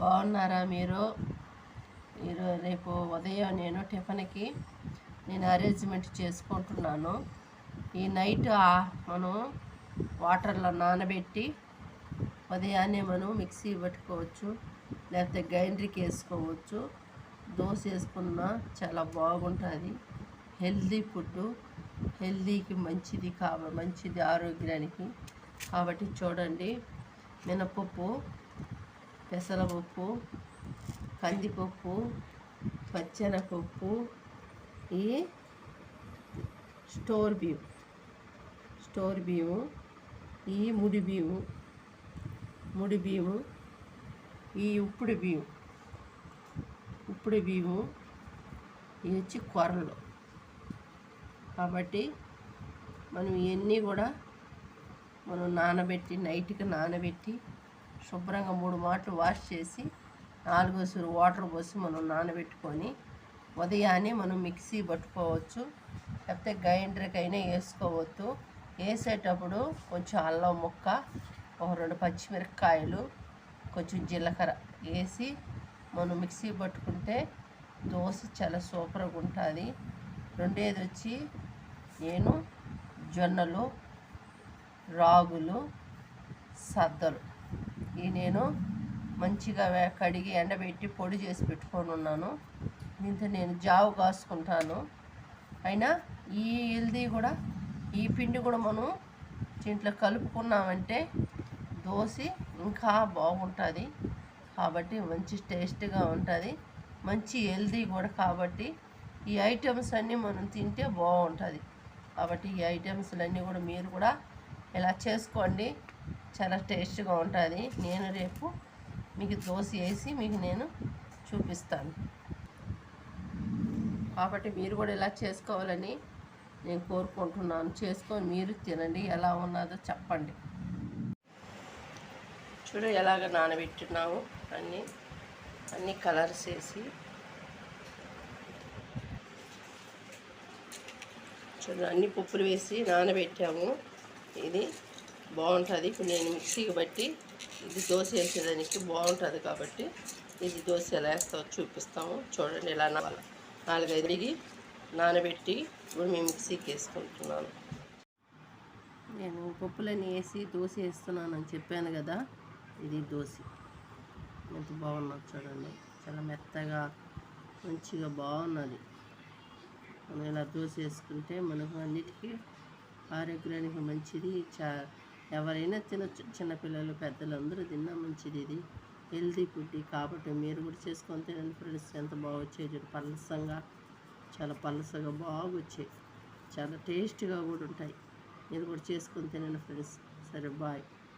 బాగున్నారా మీరు? మీరు రేపు ఉదయం నేను టిఫిన్కి నేను అరేంజ్మెంట్ చేసుకుంటున్నాను. ఈ నైట్ మనం వాటర్లో నానబెట్టి ఉదయాన్నే మనం మిక్సీ పట్టుకోవచ్చు లేకపోతే గ్రైండర్కి వేసుకోవచ్చు. దోశ వేసుకున్నా చాలా బాగుంటుంది. హెల్దీ ఫుడ్ హెల్దీకి మంచిది కాబ మంచిది ఆరోగ్యానికి. కాబట్టి చూడండి మినపప్పు పెసరపప్పు కందిపప్పు పచ్చెనపప్పు ఈ స్టోర్ బియ్యం. స్టోర్ బియ్యము ఈ ముడి బియ్యము ముడి బియ్యము ఈ ఉప్పుడు బియ్యం. ఉప్పుడు బియ్యము ఇవి వచ్చి కొరలు. కాబట్టి మనం ఇవన్నీ కూడా మనం నానబెట్టి నైట్కి నానబెట్టి శుభ్రంగా మూడు మాటలు వాష్ చేసి నాలుగోసారి వాటర్ పోసి మనం నానబెట్టుకొని ఉదయాన్నే మనం మిక్సీ పట్టుకోవచ్చు లేకపోతే గ్రైండర్కైనా వేసుకోవచ్చు. వేసేటప్పుడు కొంచెం అల్లం ముక్క ఒక రెండు పచ్చిమిరపకాయలు కొంచెం జీలకర్ర వేసి మనం మిక్సీ పట్టుకుంటే దోశ చాలా సూపర్గా ఉంటుంది. రెండేది వచ్చి నేను జొన్నలు రాగులు సద్దలు. నేను మంచిగా కడిగి ఎండబెట్టి పొడి చేసి పెట్టుకొని ఉన్నాను. దీంతో నేను జావు కాసుకుంటాను. అయినా ఈ హెల్దీ కూడా ఈ పిండి కూడా మనం దీంట్లో కలుపుకున్నామంటే దోశ ఇంకా బాగుంటుంది. కాబట్టి మంచి టేస్ట్గా ఉంటుంది. మంచి హెల్దీ కూడా కాబట్టి ఈ ఐటమ్స్ అన్నీ మనం తింటే బాగుంటుంది. కాబట్టి ఈ ఐటమ్స్లన్నీ కూడా మీరు కూడా ఇలా చేసుకోండి. చాలా టేస్ట్గా ఉంటుంది. నేను రేపు మీకు దోశ వేసి మీకు నేను చూపిస్తాను. కాబట్టి మీరు కూడా ఇలా చేసుకోవాలని నేను కోరుకుంటున్నాను. చేసుకొని మీరు తినండి. ఎలా ఉన్నదో చెప్పండి. చూడు ఎలాగ నానబెట్టున్నాము అన్నీ అన్ని కలర్స్ వేసి. చూడు అన్ని పప్పులు వేసి నానబెట్టాము. ఇది బాగుంటుంది. ఇప్పుడు నేను మిక్సీకి బట్టి ఇది దోశ వేసేదానికి బాగుంటుంది కాబట్టి ఇది దోశ ఎలా వేస్తామో చూపిస్తాము. చూడండి ఎలా నాల నాలుగైదు ఇది నానబెట్టి ఇప్పుడు మేము మిక్సీకి వేసుకుంటున్నాను. నేను పప్పులన్నీ వేసి దోశ వేస్తున్నాను అని చెప్పాను కదా ఇది దోశ. ఎంత బాగున్నది చూడండి. చాలా మెత్తగా మంచిగా బాగున్నది. మనం ఇలా దోశ వేసుకుంటే మనకు అన్నిటికీ ఆరోగ్యానికి మంచిది చా ఎవరైనా తినచ్చు. చిన్నపిల్లలు పెద్దలు అందరూ తిన్నా మంచిది ఇది. హెల్తీ ఫుడ్ కాబట్టి మీరు కూడా చేసుకొని తినండి ఫ్రెండ్స్. ఎంత బాగా చూడు. పలసంగా చాలా పలసగా బాగా వచ్చాయి. చాలా టేస్ట్గా కూడా ఉంటాయి. మీరు కూడా చేసుకొని తినండి ఫ్రెండ్స్. సరే బాయ్.